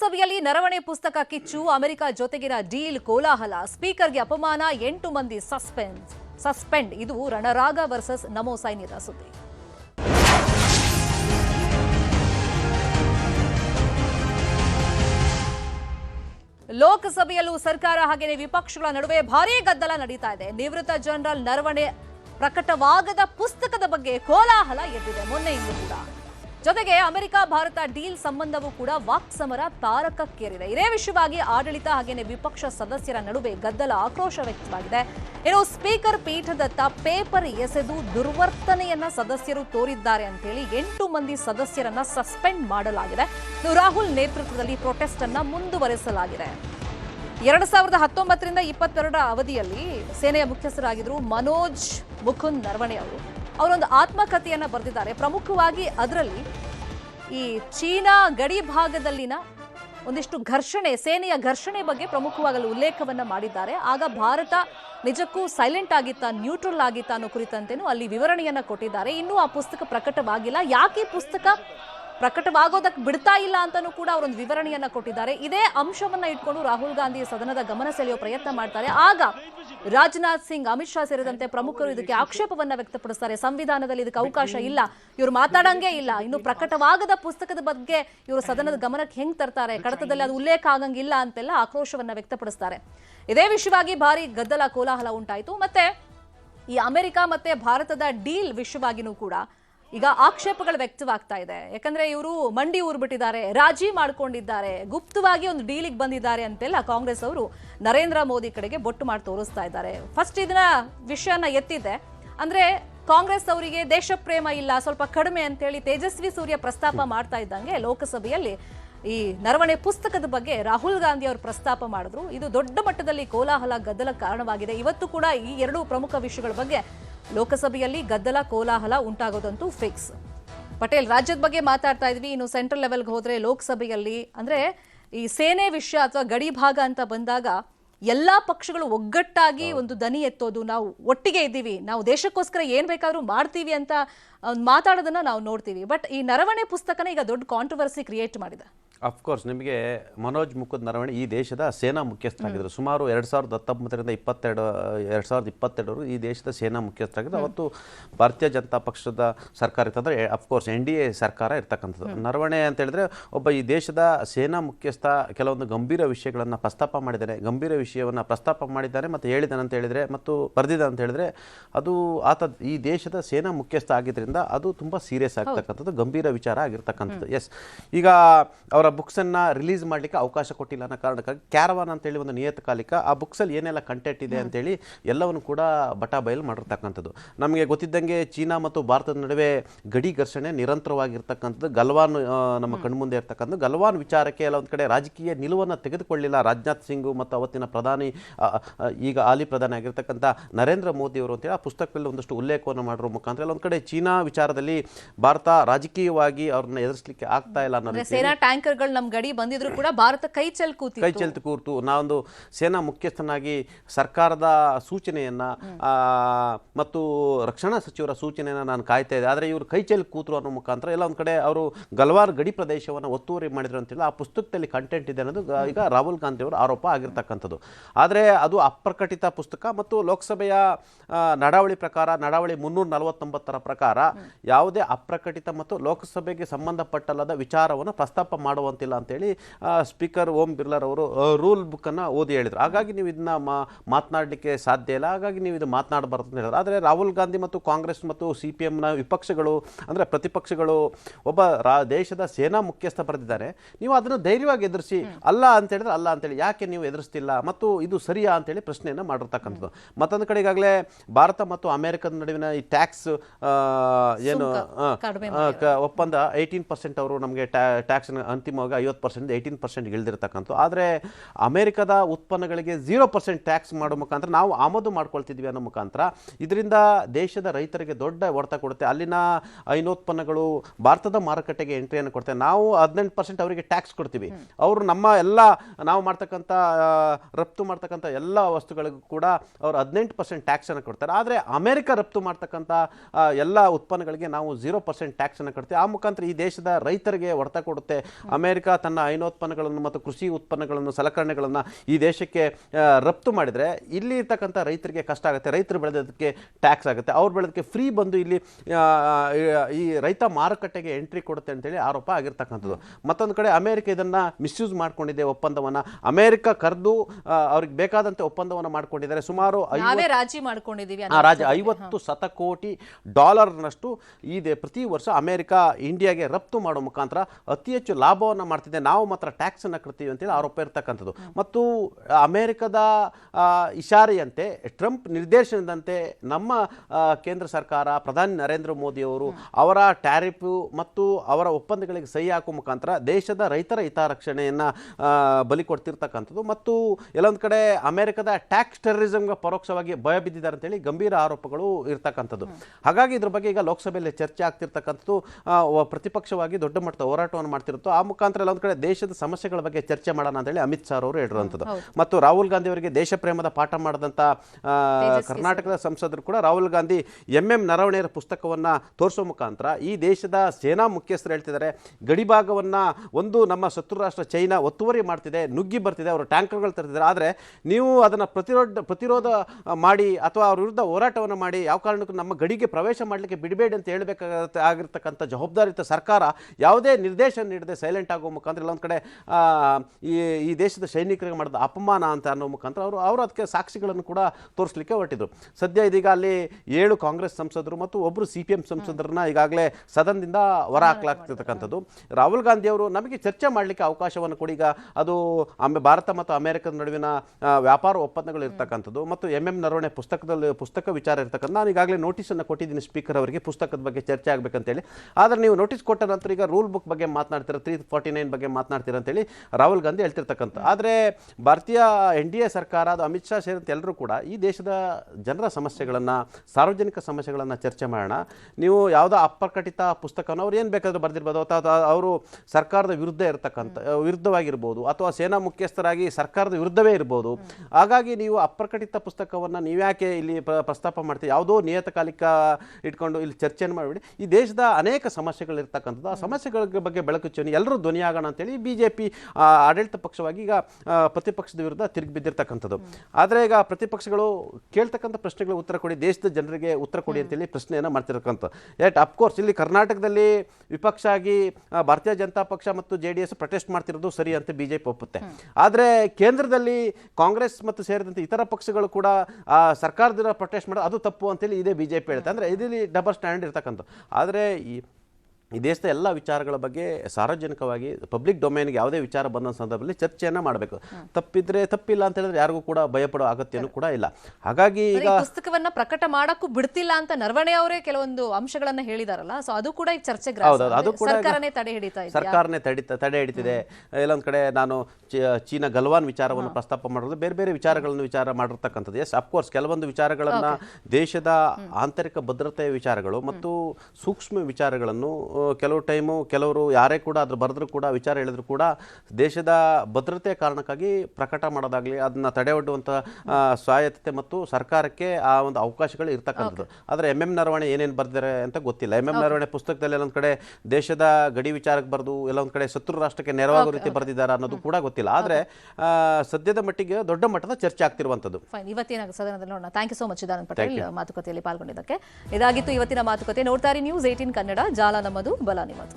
ಲೋಕಸಭೆಯಲ್ಲಿ ನರವಣೆ ಪುಸ್ತಕ ಕಿಚ್ಚು, ಅಮೆರಿಕ ಜೊತೆಗಿನ ಡೀಲ್ ಕೋಲಾಹಲ, ಸ್ಪೀಕರ್ಗೆ ಅಪಮಾನ, ಎಂಟು ಮಂದಿ ಸಸ್ಪೆನ್ಸ್, ಸಸ್ಪೆಂಡ್, ಇದು ರಣರಾಗ ವರ್ಸಸ್ ನಮೋ ಸೈನ್ಯದ ಸುದ್ದಿ. ಲೋಕಸಭೆಯಲ್ಲೂ ಸರ್ಕಾರ ಹಾಗೆಯೇ ವಿಪಕ್ಷಗಳ ನಡುವೆ ಭಾರೀ ಗದ್ದಲ ನಡೀತಾ ಇದೆ. ನಿವೃತ್ತ ಜನರಲ್ ನರವಣೆ ಪ್ರಕಟವಾಗದ ಪುಸ್ತಕದ ಬಗ್ಗೆ ಕೋಲಾಹಲ ಎದ್ದಿದೆ. ಮೊನ್ನೆಯಿಂದ ಕೂಡ. ಜೊತೆಗೆ ಅಮೆರಿಕ, ಭಾರತ ಡೀಲ್ ಸಂಬಂಧವೂ ಕೂಡ ವಾಕ್ಸಮರ ತಾರಕಕ್ಕೇರಿದೆ. ಇದೇ ವಿಷಯವಾಗಿ ಆಡಳಿತ ಹಾಗೆಯೇ ವಿಪಕ್ಷ ಸದಸ್ಯರ ನಡುವೆ ಗದ್ದಲ ಆಕ್ರೋಶ ವ್ಯಕ್ತವಾಗಿದೆ. ಇನ್ನು ಸ್ಪೀಕರ್ ಪೀಠದತ್ತ ಪೇಪರ್ ಎಸೆದು ದುರ್ವರ್ತನೆಯನ್ನ ಸದಸ್ಯರು ತೋರಿದ್ದಾರೆ ಅಂತೇಳಿ ಎಂಟು ಮಂದಿ ಸದಸ್ಯರನ್ನ ಸಸ್ಪೆಂಡ್ ಮಾಡಲಾಗಿದೆ. ರಾಹುಲ್ ನೇತೃತ್ವದಲ್ಲಿ ಪ್ರೊಟೆಸ್ಟ್ ಅನ್ನ ಮುಂದುವರೆಸಲಾಗಿದೆ. ಎರಡು ಸಾವಿರದ ಹತ್ತೊಂಬತ್ತರಿಂದ ಇಪ್ಪತ್ತೆರಡರ ಅವಧಿಯಲ್ಲಿ ಸೇನೆಯ ಮುಖ್ಯಸ್ಥರಾಗಿದ್ದರು ಮನೋಜ್ ಮುಕುಂದ್ ನರವಣೆ ಅವರು. ಅವರೊಂದು ಆತ್ಮಕಥೆಯನ್ನು ಬರೆದಿದ್ದಾರೆ. ಪ್ರಮುಖವಾಗಿ ಅದರಲ್ಲಿ ಈ ಚೀನಾ ಗಡಿ ಭಾಗದಲ್ಲಿನ ಒಂದಿಷ್ಟು ಘರ್ಷಣೆ, ಸೇನೆಯ ಘರ್ಷಣೆ ಬಗ್ಗೆ ಪ್ರಮುಖವಾಗಲು ಉಲ್ಲೇಖವನ್ನ ಮಾಡಿದ್ದಾರೆ. ಆಗ ಭಾರತ ನಿಜಕ್ಕೂ ಸೈಲೆಂಟ್ ಆಗಿತ್ತಾ ನ್ಯೂಟ್ರಲ್ ಆಗಿತ್ತಾ ಅನ್ನೋ ಕುರಿತಂತೆನೂ ಅಲ್ಲಿ ವಿವರಣೆಯನ್ನ ಕೊಟ್ಟಿದ್ದಾರೆ. ಇನ್ನೂ ಆ ಪುಸ್ತಕ ಪ್ರಕಟವಾಗಿಲ್ಲ. ಯಾಕೆ ಪುಸ್ತಕ ಪ್ರಕಟವಾಗೋದಕ್ಕೆ ಬಿಡ್ತಾ ಇಲ್ಲ ಅಂತಾನೂ ಕೂಡ ಅವರೊಂದು ವಿವರಣೆಯನ್ನ ಕೊಟ್ಟಿದ್ದಾರೆ. ಇದೇ ಅಂಶವನ್ನ ಇಟ್ಕೊಂಡು ರಾಹುಲ್ ಗಾಂಧಿ ಸದನದ ಗಮನ ಸೆಳೆಯುವ ಪ್ರಯತ್ನ ಮಾಡ್ತಾರೆ. ಆಗ ರಾಜನಾಥ್ ಸಿಂಗ್, ಅಮಿತ್ ಶಾ ಸೇರಿದಂತೆ ಪ್ರಮುಖರು ಇದಕ್ಕೆ ಆಕ್ಷೇಪವನ್ನ ವ್ಯಕ್ತಪಡಿಸ್ತಾರೆ. ಸಂವಿಧಾನದಲ್ಲಿ ಇದಕ್ಕೆ ಅವಕಾಶ ಇಲ್ಲ. ಇವರು ಮಾತಾಡಂಗೆ ಇಲ್ಲ. ಇನ್ನು ಪ್ರಕಟವಾಗದ ಪುಸ್ತಕದ ಬಗ್ಗೆ ಇವರು ಸದನದ ಗಮನಕ್ಕೆ ಹೆಂಗ್ ತರ್ತಾರೆ? ಕಡತದಲ್ಲಿ ಅದು ಉಲ್ಲೇಖ ಆಗಂಗಿಲ್ಲ ಅಂತೆಲ್ಲ ಆಕ್ರೋಶವನ್ನ ವ್ಯಕ್ತಪಡಿಸ್ತಾರೆ. ಇದೇ ವಿಷಯವಾಗಿ ಭಾರಿ ಗದ್ದಲ ಕೋಲಾಹಲ ಉಂಟಾಯಿತು. ಮತ್ತೆ ಈ ಅಮೆರಿಕ ಮತ್ತೆ ಭಾರತದ ಡೀಲ್ ವಿಷಯವಾಗಿನೂ ಕೂಡ ಈಗ ಆಕ್ಷೇಪಗಳು ವ್ಯಕ್ತವಾಗ್ತಾ ಇದೆ. ಯಾಕಂದ್ರೆ ಇವರು ಮಂಡಿ ಊರ್ಬಿಟ್ಟಿದ್ದಾರೆ, ರಾಜಿ ಮಾಡ್ಕೊಂಡಿದ್ದಾರೆ, ಗುಪ್ತವಾಗಿ ಒಂದು ಡೀಲಿಗೆ ಬಂದಿದ್ದಾರೆ ಅಂತೆಲ್ಲ ಕಾಂಗ್ರೆಸ್ ಅವರು ನರೇಂದ್ರ ಮೋದಿ ಕಡೆಗೆ ಬೊಟ್ಟು ಮಾಡಿ ತೋರಿಸ್ತಾ ಇದ್ದಾರೆ. ಫಸ್ಟ್ ಇದನ್ನ ವಿಷಯನ ಎತ್ತಿದ್ದೆ ಅಂದ್ರೆ ಕಾಂಗ್ರೆಸ್ ಅವರಿಗೆ ದೇಶ ಪ್ರೇಮ ಇಲ್ಲ, ಸ್ವಲ್ಪ ಕಡಿಮೆ ಅಂತೇಳಿ ತೇಜಸ್ವಿ ಸೂರ್ಯ ಪ್ರಸ್ತಾಪ ಮಾಡ್ತಾ ಇದ್ದಂಗೆ ಲೋಕಸಭೆಯಲ್ಲಿ ಈ ನರವಣೆ ಪುಸ್ತಕದ ಬಗ್ಗೆ ರಾಹುಲ್ ಗಾಂಧಿ ಅವರು ಪ್ರಸ್ತಾಪ ಮಾಡಿದ್ರು. ಇದು ದೊಡ್ಡ ಮಟ್ಟದಲ್ಲಿ ಕೋಲಾಹಲ ಗದ್ದಲ ಕಾರಣವಾಗಿದೆ. ಇವತ್ತು ಕೂಡ ಈ ಎರಡೂ ಪ್ರಮುಖ ವಿಷಯಗಳ ಬಗ್ಗೆ ಲೋಕಸಭೆಯಲ್ಲಿ ಗದ್ದಲ ಕೋಲಾಹಲ ಉಂಟಾಗೋದಂತೂ ಫಿಕ್ಸ್ ಪಟೇಲ್ ರಾಜ್ಯದ ಬಗ್ಗೆ ಮಾತಾಡ್ತಾ ಇದ್ವಿ. ಇನ್ನು ಸೆಂಟ್ರಲ್ ಲೆವೆಲ್ಗೆ ಹೋದ್ರೆ ಲೋಕಸಭೆಯಲ್ಲಿ ಅಂದ್ರೆ ಈ ಸೇನೆ ವಿಷಯ ಅಥವಾ ಗಡಿ ಭಾಗ ಅಂತ ಬಂದಾಗ ಎಲ್ಲಾ ಪಕ್ಷಗಳು ಒಗ್ಗಟ್ಟಾಗಿ ಒಂದು ದನಿ ಎತ್ತೋದು. ನಾವು ಒಟ್ಟಿಗೆ ಇದ್ದೀವಿ. ನಾವು ದೇಶಕ್ಕೋಸ್ಕರ ಏನ್ ಬೇಕಾದ್ರೂ ಮಾಡ್ತೀವಿ ಅಂತ ಒಂದು ಮಾತಾಡೋದನ್ನ ನಾವು ನೋಡ್ತೀವಿ. ಬಟ್ ಈ ನರವಣೆ ಪುಸ್ತಕನ ಈಗ ದೊಡ್ಡ ಕಾಂಟ್ರವರ್ಸಿ ಕ್ರಿಯೇಟ್ ಮಾಡಿದೆ. ಅಫ್ಕೋರ್ಸ್ ನಿಮಗೆ ಮನೋಜ್ ಮುಕುಂದ್ ನರವಣೆ ಈ ದೇಶದ ಸೇನಾ ಮುಖ್ಯಸ್ಥರಾಗಿದ್ದರು ಸುಮಾರು ಎರಡು ಸಾವಿರದ ಹತ್ತೊಂಬತ್ತರಿಂದ ಇಪ್ಪತ್ತೆರಡು ಎರಡು ಸಾವಿರದ ಇಪ್ಪತ್ತೆರಡರು ಈ ದೇಶದ ಸೇನಾ ಮುಖ್ಯಸ್ಥರಾಗಿದ್ದರು ಅವತ್ತು ಭಾರತೀಯ ಜನತಾ ಪಕ್ಷದ ಸರ್ಕಾರ ಇತ್ತಂದರೆ ಅಫ್ಕೋರ್ಸ್ ಎನ್ ಡಿ ಎ ಸರ್ಕಾರ ಇರ್ತಕ್ಕಂಥದ್ದು. ನರವಣೆ ಅಂತ ಹೇಳಿದ್ರೆ ಒಬ್ಬ ಈ ದೇಶದ ಸೇನಾ ಮುಖ್ಯಸ್ಥ ಕೆಲವೊಂದು ಗಂಭೀರ ವಿಷಯಗಳನ್ನು ಪ್ರಸ್ತಾಪ ಮಾಡಿದ್ದಾರೆ ಗಂಭೀರ ವಿಷಯವನ್ನು ಪ್ರಸ್ತಾಪ ಮಾಡಿದ್ದಾರೆ ಮತ್ತು ಹೇಳಿದ್ದಾನೆ ಅಂತ ಹೇಳಿದರೆ ಮತ್ತು ಬರೆದಿದ್ದಾನೆ ಅಂತ ಹೇಳಿದ್ರೆ ಅದು ಆತ ಈ ದೇಶದ ಸೇನಾ ಮುಖ್ಯಸ್ಥ ಆಗಿದ್ದರಿಂದ ಅದು ತುಂಬ ಸೀರಿಯಸ್ ಆಗ್ತಕ್ಕಂಥದ್ದು ಗಂಭೀರ ವಿಚಾರ ಆಗಿರ್ತಕ್ಕಂಥದ್ದು. ಎಸ್ ಈಗ ಅವರ ಬುಕ್ಸನ್ನು ರಿಲೀಸ್ ಮಾಡಲಿಕ್ಕೆ ಅವಕಾಶ ಕೊಟ್ಟಿಲ್ಲ ಅನ್ನೋ ಕಾರಣಕ್ಕಾಗಿ ಕ್ಯಾರವಾನ್ ಅಂತೇಳಿ ಒಂದು ನಿಯತಕಾಲಿಕ ಆ ಬುಕ್ಸಲ್ಲಿ ಏನೆಲ್ಲ ಕಂಟೆಂಟ್ ಇದೆ ಅಂತೇಳಿ ಎಲ್ಲವನ್ನು ಕೂಡ ಬಟಾ ಬಯಲು ಮಾಡಿರ್ತಕ್ಕಂಥದ್ದು. ನಮಗೆ ಗೊತ್ತಿದ್ದಂಗೆ ಚೀನಾ ಮತ್ತು ಭಾರತದ ನಡುವೆ ಗಡಿ ಘರ್ಷಣೆ ನಿರಂತರವಾಗಿರ್ತಕ್ಕಂಥದ್ದು. ಗಲ್ವಾನ್ ನಮ್ಮ ಕಣ್ಮುಂದೆ ಇರ್ತಕ್ಕಂಥದ್ದು. ಗಲ್ವಾನ್ ವಿಚಾರಕ್ಕೆ ಕೆಲವೊಂದು ಕಡೆ ರಾಜಕೀಯ ನಿಲುವನ್ನು ತೆಗೆದುಕೊಳ್ಳಿಲ್ಲ. ರಾಜನಾಥ್ ಸಿಂಗ್ ಮತ್ತು ಅವತ್ತಿನ ಪ್ರಧಾನಿ ಈಗ ಆಲಿ ಪ್ರಧಾನಿ ಆಗಿರ್ತಕ್ಕಂಥ ನರೇಂದ್ರ ಮೋದಿ ಅವರು ಅಂತೇಳಿ ಆ ಪುಸ್ತಕದಲ್ಲಿ ಒಂದಷ್ಟು ಉಲ್ಲೇಖವನ್ನು ಮಾಡಿರೋ ಮುಖಾಂತರ ಒಂದು ಕಡೆ ಚೀನಾ ವಿಚಾರದಲ್ಲಿ ಭಾರತ ರಾಜಕೀಯವಾಗಿ ಅವ್ರನ್ನ ಎದುರಿಸಲಿಕ್ಕೆ ಆಗ್ತಾ ಇಲ್ಲ ಅನ್ನೋ ಅಂದ್ರೆ ರೀತಿಯಲ್ಲಿ ಸೇನಾ ಟ್ಯಾಂಕರ್ಗಳು ನಮ್ ಗಡಿ ಬಂದಿದ್ರು ಕೂಡ ಭಾರತ ಕೈ ಚೆಲ್ ಕೂತಿ ಕೈ ಚೆಲ್ತು ಕೂರ್ತು. ನಾವೊಂದು ಸೇನಾ ಮುಖ್ಯಸ್ಥನಾಗಿ ಸರ್ಕಾರದ ಸೂಚನೆಯನ್ನ ಮತ್ತು ರಕ್ಷಣಾ ಸಚಿವರ ಸೂಚನೆಯನ್ನ ನಾನು ಕಾಯ್ತಾ ಇದ್ದೆ. ಆದರೆ ಇವರು ಕೈ ಚೆಲ್ ಕೂತರು ಅನ್ನೋ ಮುಖಾಂತರ ಎಲ್ಲ ಒಂದು ಕಡೆ ಅವರು ಗಲ್ವಾರ್ ಗಡಿ ಪ್ರದೇಶವನ್ನು ಒತ್ತುವರಿ ಮಾಡಿದ್ರು ಅಂತೇಳಿ ಆ ಪುಸ್ತಕದಲ್ಲಿ ಕಂಟೆಂಟ್ ಇದೆ ಅನ್ನೋದು ಈಗ ರಾಹುಲ್ ಗಾಂಧಿ ಅವರ ಆರೋಪ ಆಗಿರ್ತಕ್ಕಂಥದ್ದು. ಆದರೆ ಅದು ಅಪ್ರಕಟಿತ ಪುಸ್ತಕ ಮತ್ತು ಲೋಕಸಭೆಯ ನಡಾವಳಿ ಪ್ರಕಾರ ನಡಾವಳಿ ಮುನ್ನೂರ ನಲವತ್ತೊಂಬತ್ತರ ಪ್ರಕಾರ ಯಾವುದೇ ಅಪ್ರಕಟಿತ ಮತ್ತು ಲೋಕಸಭೆಗೆ ಸಂಬಂಧಪಟ್ಟಲ್ಲದ ವಿಚಾರವನ್ನು ಪ್ರಸ್ತಾಪ ಮಾಡುವಂತಿಲ್ಲ ಅಂತೇಳಿ ಸ್ಪೀಕರ್ ಓಂ ಬಿರ್ಲಾರ್ ಅವರು ಆ, ರೂಲ್ ಬುಕ್ಕನ್ನು ಓದಿ ಹೇಳಿದರು. ಹಾಗಾಗಿ ನೀವು ಇದನ್ನ ಮಾತನಾಡಲಿಕ್ಕೆ ಸಾಧ್ಯ ಇಲ್ಲ. ಹಾಗಾಗಿ ನೀವು ಇದು ಮಾತನಾಡಬಾರ್ದು ಅಂತ ಹೇಳಿದ್ರು. ಆದರೆ ರಾಹುಲ್ ಗಾಂಧಿ ಮತ್ತು ಕಾಂಗ್ರೆಸ್ ಮತ್ತು ಸಿ ಪಿ ಎಮ್ನ ವಿಪಕ್ಷಗಳು ಅಂದರೆ ಪ್ರತಿಪಕ್ಷಗಳು ಒಬ್ಬ ರಾ ದೇಶದ ಸೇನಾ ಮುಖ್ಯಸ್ಥ ಬರೆದಿದ್ದಾರೆ. ನೀವು ಅದನ್ನು ಧೈರ್ಯವಾಗಿ ಎದುರಿಸಿ ಅಲ್ಲ ಅಂತ ಹೇಳಿದ್ರೆ ಅಲ್ಲ ಅಂತೇಳಿ ಯಾಕೆ ನೀವು ಎದುರಿಸ್ತಿಲ್ಲ? ಮತ್ತು ಇದು ಸರಿಯಾ ಅಂತೇಳಿ ಪ್ರಶ್ನೆಯನ್ನು ಮಾಡಿರ್ತಕ್ಕಂಥದ್ದು. ಮತ್ತೊಂದು ಕಡೆ ಈಗಾಗಲೇ ಭಾರತ ಮತ್ತು ಅಮೆರಿಕದ ನಡುವಿನ ಈ ಟ್ಯಾಕ್ಸ್ ಏನು ಒಪ್ಪಂದ ಏಯ್ಟೀನ್ ಪರ್ಸೆಂಟ್ ಅವರು ನಮಗೆ ಟ್ಯಾಕ್ಸ್ ಅಂತಿಮವಾಗಿ ಐವತ್ತು ಪರ್ಸೆಂಟ್ ಏಯ್ಟೀನ್ ಪರ್ಸೆಂಟ್ ಇಳಿದಿರ್ತಕ್ಕಂಥ ಆದರೆ ಅಮೆರಿಕದ ಉತ್ಪನ್ನಗಳಿಗೆ ಝೀರೋ ಪರ್ಸೆಂಟ್ ಟ್ಯಾಕ್ಸ್ ಮಾಡೋ ಮುಖಾಂತರ ನಾವು ಆಮದು ಮಾಡ್ಕೊಳ್ತಿದ್ವಿ ಅನ್ನೋ ಮುಖಾಂತರ ಇದರಿಂದ ದೇಶದ ರೈತರಿಗೆ ದೊಡ್ಡ ಹೊಡೆತ ಕೊಡುತ್ತೆ. ಅಲ್ಲಿನ ಐನೋತ್ಪನ್ನಗಳು ಭಾರತದ ಮಾರುಕಟ್ಟೆಗೆ ಎಂಟ್ರಿಯನ್ನು ಕೊಡ್ತೇವೆ ನಾವು ಹದಿನೆಂಟು ಪರ್ಸೆಂಟ್ ಅವರಿಗೆ ಟ್ಯಾಕ್ಸ್ ಕೊಡ್ತೀವಿ. ಅವರು ನಮ್ಮ ಎಲ್ಲ ನಾವು ಮಾಡ್ತಕ್ಕಂಥ ರಫ್ತು ಮಾಡ್ತಕ್ಕಂಥ ಎಲ್ಲ ವಸ್ತುಗಳಿಗೂ ಕೂಡ ಅವರು ಹದಿನೆಂಟು ಪರ್ಸೆಂಟ್ ಟ್ಯಾಕ್ಸನ್ನು ಕೊಡ್ತಾರೆ. ಆದರೆ ಅಮೆರಿಕ ರಫ್ತು ಮಾಡ್ತಕ್ಕಂಥ ಎಲ್ಲ ಉತ್ಪನ್ನಗಳಿಗೆ ನಾವು ಝೀರೋ ಪರ್ಸೆಂಟ್ ಟ್ಯಾಕ್ಸನ್ನು ಕೊಡ್ತೀವಿ. ಆ ಮುಖಾಂತರ ಈ ದೇಶದ ರೈತರಿಗೆ ಹೊಡೆತ ಕೊಡುತ್ತೆ. ಅಮೆರಿಕ ತನ್ನ ಹೈನೋತ್ಪನ್ನಗಳನ್ನು ಮತ್ತು ಕೃಷಿ ಉತ್ಪನ್ನಗಳನ್ನು ಸಲಕರಣೆಗಳನ್ನು ಈ ದೇಶಕ್ಕೆ ರಫ್ತು ಮಾಡಿದರೆ ಇಲ್ಲಿ ಇರ್ತಕ್ಕಂಥ ರೈತರಿಗೆ ಕಷ್ಟ ಆಗುತ್ತೆ. ರೈತರು ಬೆಳೆದಿದ್ದಕ್ಕೆ ಟ್ಯಾಕ್ಸ್ ಆಗುತ್ತೆ. ಅವ್ರು ಬೆಳೆದಕ್ಕೆ ಫ್ರೀ ಬಂದು ಇಲ್ಲಿ ಈ ರೈತ ಮಾರುಕಟ್ಟೆಗೆ ಎಂಟ್ರಿ ಕೊಡುತ್ತೆ ಅಂತೇಳಿ ಆರೋಪ ಆಗಿರ್ತಕ್ಕಂಥದ್ದು. ಮತ್ತೊಂದು ಕಡೆ ಅಮೇರಿಕ ಇದನ್ನು ಮಿಸ್ಯೂಸ್ ಮಾಡ್ಕೊಂಡಿದೆ ಒಪ್ಪಂದವನ್ನು. ಅಮೇರಿಕ ಕರೆದು ಅವ್ರಿಗೆ ಬೇಕಾದಂತೆ ಒಪ್ಪಂದವನ್ನು ಮಾಡ್ಕೊಂಡಿದ್ದಾರೆ. ಸುಮಾರು ರಾಜಿ ಮಾಡ್ಕೊಂಡಿದೀವಿ ಆ ರಾಜ್ಯ ಐವತ್ತು ಶತಕೋಟಿ ಡಾಲರ್ನಷ್ಟು ಇದೆ ಪ್ರತಿ ವರ್ಷ ಅಮೆರಿಕ ಇಂಡಿಯಾಗೆ ರಫ್ತು ಮಾಡೋ ಮುಖಾಂತರ ಅತಿ ಹೆಚ್ಚು ಲಾಭವನ್ನು ಮಾಡ್ತಿದ್ದೆ, ನಾವು ಮಾತ್ರ ಟ್ಯಾಕ್ಸನ್ನು ಕಟ್ತೀವಿ ಅಂತೇಳಿ ಆರೋಪ ಇರ್ತಕ್ಕಂಥದ್ದು. ಮತ್ತು ಅಮೇರಿಕದ ಇಶಾರೆಯಂತೆ, ಟ್ರಂಪ್ ನಿರ್ದೇಶನದಂತೆ ನಮ್ಮ ಕೇಂದ್ರ ಸರ್ಕಾರ, ಪ್ರಧಾನಿ ನರೇಂದ್ರ ಮೋದಿಯವರು ಅವರ ಟ್ಯಾರಿಫ್ ಮತ್ತು ಅವರ ಒಪ್ಪಂದಗಳಿಗೆ ಸಹಿ ಹಾಕುವ ಮುಖಾಂತರ ದೇಶದ ರೈತರ ಹಿತರಕ್ಷಣೆಯನ್ನು ಬಲಿ ಕೊಡ್ತಿರ್ತಕ್ಕಂಥದ್ದು. ಮತ್ತು ಎಲ್ಲೊಂದು ಕಡೆ ಅಮೆರಿಕದ ಟ್ಯಾಕ್ಸ್ ಟೆರರಿಸಮ್ಗೆ ಪರೋಕ್ಷವಾಗಿ ಭಯ ಬಿದ್ದಿದ್ದಾರೆ ಅಂತೇಳಿ ಗಂಭೀರ ಆರೋಪಗಳು ಇರ್ತಕ್ಕಂಥದ್ದು. ಹಾಗಾಗಿ ಇದ್ರ ಬಗ್ಗೆ ಈಗ ಲೋಕಸಭೆಯಲ್ಲಿ ಚರ್ಚೆ ಆಗ್ತಿರ್ತಕ್ಕಂಥದ್ದು ಪ್ರತಿಪಕ್ಷವಾಗಿ ದೊಡ್ಡ ಮಟ್ಟದ ಹೋರಾಟವನ್ನು ಮಾಡ್ತಿರುತ್ತೋ, ಆ ಎಲ್ಲೊಂದು ಕಡೆ ದೇಶದ ಸಮಸ್ಯೆಗಳ ಬಗ್ಗೆ ಚರ್ಚೆ ಮಾಡೋಣ ಅಂತೇಳಿ ಅಮಿತ್ ಶಾ ಅವರು ಹೇಳಿರುವಂಥದ್ದು ಮತ್ತು ರಾಹುಲ್ ಗಾಂಧಿ ಅವರಿಗೆ ದೇಶ ಪ್ರೇಮದ ಪಾಠ ಮಾಡಿದಂಥ ಕರ್ನಾಟಕದ ಸಂಸದರು ಕೂಡ ರಾಹುಲ್ ಗಾಂಧಿ ಎಂ ಎಂ ನರವಣೆಯರ ಪುಸ್ತಕವನ್ನು ತೋರಿಸೋ ಮುಖಾಂತರ ಈ ದೇಶದ ಸೇನಾ ಮುಖ್ಯಸ್ಥರು ಹೇಳ್ತಿದ್ದಾರೆ ಗಡಿಭಾಗವನ್ನು ಒಂದು ನಮ್ಮ ಶತ್ರು ರಾಷ್ಟ್ರ ಚೈನಾ ಒತ್ತುವರಿ ಮಾಡ್ತಿದೆ ನುಗ್ಗಿ ಬರ್ತಿದೆ ಅವರು ಟ್ಯಾಂಕರ್ಗಳು ತರ್ತಿದ್ದಾರೆ. ಆದರೆ ನೀವು ಅದನ್ನು ಪ್ರತಿರೋಧ ಪ್ರತಿರೋಧ ಮಾಡಿ ಅಥವಾ ಅವ್ರ ವಿರುದ್ಧ ಹೋರಾಟವನ್ನು ಮಾಡಿ ಯಾವ ಕಾರಣಕ್ಕೂ ನಮ್ಮ ಗಡಿಗೆ ಪ್ರವೇಶ ಮಾಡಲಿಕ್ಕೆ ಬಿಡಬೇಡಿ ಅಂತ ಹೇಳಬೇಕಾಗ ಆಗಿರ್ತಕ್ಕಂಥ ಜವಾಬ್ದಾರಿತ ಸರ್ಕಾರ ಯಾವುದೇ ನಿರ್ದೇಶನ ನೀಡದೆ ಸೈಲೆಂಟ್ ಆಗೋ ಮುಖಾಂತರ ಇಲ್ಲೊಂದು ಕಡೆ ಈ ಈ ದೇಶದ ಸೈನಿಕರಿಗೆ ಮಾಡಿದ ಅಪಮಾನ ಅಂತ ಅನ್ನೋ ಮುಖಾಂತರ ಅವರು ಅವರು ಅದಕ್ಕೆ ಸಾಕ್ಷಿಗಳನ್ನು ಕೂಡ ತೋರಿಸಲಿಕ್ಕೆ ಹೊರಟಿದ್ರು. ಸದ್ಯ ಇದೀಗ ಅಲ್ಲಿ ಏಳು ಕಾಂಗ್ರೆಸ್ ಸಂಸದರು ಮತ್ತು ಒಬ್ಬರು ಸಿ ಪಿ ಎಂ ಸಂಸದರನ್ನ ಈಗಾಗಲೇ ಸದನದಿಂದ ಹೊರ ಹಾಕಲಾಗ್ತಿರ್ತಕ್ಕಂಥದ್ದು. ರಾಹುಲ್ ಗಾಂಧಿ ಅವರು ನಮಗೆ ಚರ್ಚೆ ಮಾಡಲಿಕ್ಕೆ ಅವಕಾಶವನ್ನು ಕೊಡಿ ಈಗ ಅದು ಆಮೇಲೆ ಭಾರತ ಮತ್ತು ಅಮೆರಿಕದ ನಡುವಿನ ವ್ಯಾಪಾರ ಒಪ್ಪಂದಗಳು ಇರ್ತಕ್ಕಂಥದ್ದು ಮತ್ತು ಎಂ ಎಂ ನರವಣೆ ಪುಸ್ತಕದಲ್ಲಿ ಪುಸ್ತಕ ವಿಚಾರ ಇರ್ತಕ್ಕಂಥ ನಾನು ಈಗಾಗಲೇ ನೋಟಿಸನ್ನು ಕೊಟ್ಟಿದ್ದೀನಿ ಸ್ಪೀಕರ್ ಅವರಿಗೆ ಪುಸ್ತಕದ ಬಗ್ಗೆ ಚರ್ಚೆ ಆಗಬೇಕಂತೇಳಿ. ಆದರೆ ನೀವು ನೋಟಿಸ್ ಕೊಟ್ಟ ನಂತರ ಈಗ ರೂಲ್ ಬುಕ್ ಬಗ್ಗೆ ಮಾತನಾಡ್ತೀರ? ತ್ರೀ ಫಾರ್ಟಿ ನೈನ್ ಬಗ್ಗೆ ಮಾತನಾಡ್ತೀರ ಅಂತೇಳಿ ರಾಹುಲ್ ಗಾಂಧಿ ಹೇಳ್ತಿರ್ತಕ್ಕಂಥ. ಆದರೆ ಭಾರತೀಯ ಎನ್ ಡಿ ಎ ಸರ್ಕಾರ ಅದು ಅಮಿತ್ ಶಾ ಸೇರಿದಂತೆ ಎಲ್ಲರೂ ಕೂಡ ಈ ದೇಶದ ಜನರ ಸಮಸ್ಯೆಗಳನ್ನು ಸಾರ್ವಜನಿಕ ಸಮಸ್ಯೆಗಳನ್ನು ಚರ್ಚೆ ಮಾಡೋಣ. ನೀವು ಯಾವುದೋ ಅಪ್ರಕಟಿತ ಪುಸ್ತಕವನ್ನು ಅವ್ರು ಏನು ಬೇಕಾದರೂ ಬರೆದಿರ್ಬೋದು. ಅಥವಾ ಅವರು ಸರ್ಕಾರದ ವಿರುದ್ಧ ಇರತಕ್ಕಂಥ ವಿರುದ್ಧವಾಗಿರ್ಬೋದು. ಅಥವಾ ಸೇನಾ ಮುಖ್ಯಸ್ಥರಾಗಿ ಸರ್ಕಾರದ ವಿರುದ್ಧವೇ ಇರ್ಬೋದು. ಹಾಗಾಗಿ ನೀವು ಅಪ್ರಕಟಿತ ಪುಸ್ತಕವನ್ನು ನೀವ್ಯಾಕೆ ಇಲ್ಲಿ ಪ್ರ- ಪ್ರಸ್ತಾಪ ಮಾಡ್ತೀವಿ ಯಾವುದೋ ನಿಯತಕಾಲಿಕ ಇಟ್ಕೊಂಡು ಇಲ್ಲಿ ಚರ್ಚೆಯನ್ನು ಮಾಡಿಬಿಡಿ. ಈ ದೇಶದ ಅನೇಕ ಸಮಸ್ಯೆಗಳಿರ್ತಕ್ಕಂಥದ್ದು. ಆ ಸಮಸ್ಯೆಗಳ ಬಗ್ಗೆ ಬೆಳಕು ಚೆನ್ನಿ ಎಲ್ಲರೂ ಧ್ವನಿಯಾಗೋಣ ಅಂತೇಳಿ ಬಿ ಜೆ ಪಿ ಆಡಳಿತ ಪಕ್ಷವಾಗಿ ಈಗ ಪ್ರತಿಪಕ್ಷದ ವಿರುದ್ಧ ತಿರುಗಿ ಬಿದ್ದಿರ್ತಕ್ಕಂಥದ್ದು. ಆದರೆ ಈಗ ಪ್ರತಿಪಕ್ಷಗಳು ಕೇಳ್ತಕ್ಕಂಥ ಪ್ರಶ್ನೆಗಳಿಗೆ ಉತ್ತರ ಕೊಡಿ ದೇಶದ ಜನರಿಗೆ ಉತ್ತರ ಕೊಡಿ ಅಂತೇಳಿ ಪ್ರಶ್ನೆಯನ್ನು ಮಾಡ್ತಿರ್ತಕ್ಕಂಥ ಎಟ್ ಅಫ್ಕೋರ್ಸ್ ಇಲ್ಲಿ ಕರ್ನಾಟಕದಲ್ಲಿ ವಿಪಕ್ಷ ಆಗಿ ಭಾರತೀಯ ಜನತಾ ಪಕ್ಷ ಮತ್ತು ಜೆ ಡಿ ಎಸ್ ಪ್ರೊಟೆಸ್ಟ್ ಮಾಡ್ತಿರೋದು ಸರಿ ಅಂತ ಬಿ ಜೆ ಪಿ ಒಪ್ಪುತ್ತೆ ಆದರೆ ಕೇಂದ್ರದಲ್ಲಿ ಕಾಂಗ್ರೆಸ್ ಮತ್ತು ಸೇರಿದಂತೆ ಇತರ ಪಕ್ಷಗಳು ಕೂಡ ಸರ್ಕಾರದಿಂದ ಪ್ರೊಟೆಸ್ಟ್ ಮಾಡೋದು ಅದು ತಪ್ಪು ಅಂತೇಳಿ ಇದೇ ಬಿ ಜೆ ಪಿ ಹೇಳುತ್ತೆ ಅಂದರೆ ಇದರಲ್ಲಿ ಡಬಲ್ ಸ್ಟ್ಯಾಂಡ್ ಇರ್ತಕ್ಕಂಥ ಆದರೆ ಈ ಈ ದೇಶದ ಎಲ್ಲ ವಿಚಾರಗಳ ಬಗ್ಗೆ ಸಾರ್ವಜನಿಕವಾಗಿ ಪಬ್ಲಿಕ್ ಡೊಮೇನ್ಗೆ ಯಾವುದೇ ವಿಚಾರ ಬಂದ ಸಂದರ್ಭದಲ್ಲಿ ಚರ್ಚೆಯನ್ನು ಮಾಡಬೇಕು. ತಪ್ಪಿದ್ರೆ ತಪ್ಪಿಲ್ಲ ಅಂತ ಹೇಳಿದ್ರೆ ಯಾರಿಗೂ ಕೂಡ ಭಯಪಡೋ ಅಗತ್ಯನೂ ಕೂಡ ಇಲ್ಲ. ಹಾಗಾಗಿ ಈಗ ಈ ಪುಸ್ತಕವನ್ನ ಪ್ರಕಟ ಮಾಡಕ್ಕೂ ಬಿಡ್ತಿಲ್ಲ ಅಂತ ನರವಣೆ ಅವರೇ ಕೆಲವೊಂದು ಅಂಶಗಳನ್ನ ಹೇಳಿದಾರಲ್ಲ ಸೊ ಅದು ಕೂಡ ಈಗ ಚರ್ಚೆಗೆ ಹೌದೌದು, ಅದು ಕೂಡ ಸರ್ಕಾರನೇ ತಡೆ ಹಿಡಿತಾ ಇದೆ ಸರ್ಕಾರನೇ ತಡಿತ ತಡೆ ಹಿಡಿತಿದೆ. ಎಲ್ಲೊಂದು ಕಡೆ ನಾನು ಚೀನಾ ಗಲ್ವಾನ್ ವಿಚಾರವನ್ನು ಪ್ರಸ್ತಾಪ ಮಾಡೋದು ಬೇರೆ ಬೇರೆ ವಿಚಾರಗಳನ್ನು ವಿಚಾರ ಮಾಡಿರ್ತಕ್ಕಂಥದ್ದು. ಎಸ್ ಅಫ್ಕೋರ್ಸ್ ಕೆಲವೊಂದು ವಿಚಾರಗಳನ್ನು ದೇಶದ ಆಂತರಿಕ ಭದ್ರತೆಯ ವಿಚಾರಗಳು ಮತ್ತು ಸೂಕ್ಷ್ಮ ವಿಚಾರಗಳನ್ನು ಕೆಲವು ಟೈಮು ಕೆಲವರು ಯಾರೇ ಕೂಡ ಅದ್ರ ಬರೆದ್ರು ಕೂಡ ವಿಚಾರ ಹೇಳಿದ್ರು ಕೂಡ ದೇಶದ ಭದ್ರತೆಯ ಕಾರಣಕ್ಕಾಗಿ ಪ್ರಕಟ ಮಾಡೋದಾಗಲಿ ಅದನ್ನ ತಡೆ ಒಡ್ಡುವಂಥ ಸ್ವಾಯತ್ತತೆ ಮತ್ತು ಸರ್ಕಾರಕ್ಕೆ ಆ ಒಂದು ಅವಕಾಶಗಳು ಇರ್ತಕ್ಕಂಥದ್ದು. ಆದರೆ ಎಂ ಎಂ ನರವಣೆ ಏನೇನು ಬರ್ದಿದ್ದಾರೆ ಅಂತ ಗೊತ್ತಿಲ್ಲ. ಎಂ ಎಂ ನರವಣೆ ಪುಸ್ತಕದಲ್ಲಿ ಎಲ್ಲೊಂದು ಕಡೆ ದೇಶದ ಗಡಿ ವಿಚಾರಕ್ಕೆ ಬರೆದು ಎಲ್ಲೊಂದು ಕಡೆ ಶತ್ರು ರಾಷ್ಟ್ರಕ್ಕೆ ನೆರವಾಗೋ ರೀತಿ ಬರೆದಿದ್ದಾರೆ ಅನ್ನೋದು ಕೂಡ ಗೊತ್ತಿಲ್ಲ. ಆದರೆ ಸದ್ಯದ ಮಟ್ಟಿಗೆ ದೊಡ್ಡ ಮಟ್ಟದ ಚರ್ಚೆ ಆಗ್ತಿರುವಂಥದ್ದು. ಫೈನ್ ಇವತ್ತಿನ ಸದನದಲ್ಲಿ ನೋಡೋಣ. ಥ್ಯಾಂಕ್ ಯು ಸೋ ಮಚ್ ಇದಾನಂದ್ ಪಟೇಲ್ ಮಾತುಕತೆಯಲ್ಲಿ ಪಾಲ್ಗೊಂಡಿದ್ದಕ್ಕೆ. ಇದಾಗಿತ್ತು ಇವತ್ತಿನ ಮಾತುಕತೆ. ನೋಡ್ತಾರೆ ನ್ಯೂಸ್ ಏಟೀನ್ ಕನ್ನಡ. ಜಾಲ ನಮ್ಮದು. ಬಲ ನಿಮ್ಮದು